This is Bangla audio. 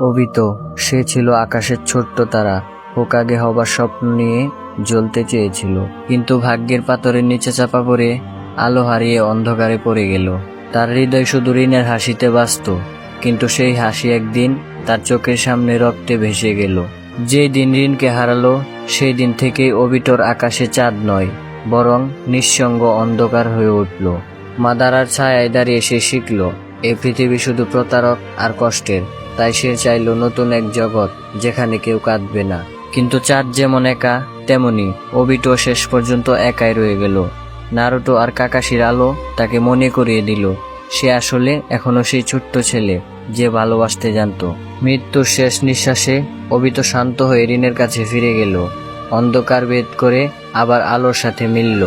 অবিত সে ছিল আকাশের ছোট্ট তারা। হোকাগে হবার স্বপ্ন নিয়ে জ্বলতে চেয়েছিল। কিন্তু ভাগ্যের পাথরের নিচে চাপা পড়ে আলো হারিয়ে অন্ধকারে পড়ে গেল। তার হৃদয় শুধু ঋণের হাসিতে বাঁচত, কিন্তু সেই হাসি একদিন তার চোখের সামনে রক্তে ভেসে গেল। যেই দিন ঋণকে হারালো, সেই দিন থেকেই অবিতর আকাশে চাঁদ নয়, বরং নিঃসঙ্গ অন্ধকার হয়ে উঠল। মাদারার ছায়ায় দাঁড়িয়ে সে শিখল, এ পৃথিবী শুধু প্রতারক আর কষ্টের। তাই সে চাইল নতুন এক জগৎ, যেখানে কেউ কাঁদবে না। কিন্তু চাঁদ যেমন একা, তেমনি অবিটো শেষ পর্যন্ত একাই রয়ে গেল। নারুটো আর কাকাশির আলো তাকে মনে করিয়ে দিল, সে আসলে এখনও সেই ছোট্ট ছেলে, যে ভালোবাসতে জানতো। মৃত্যুর শেষ নিঃশ্বাসে অবিত শান্ত হয়ে ঋণের কাছে ফিরে গেল। অন্ধকার ভেদ করে আবার আলোর সাথে মিলল।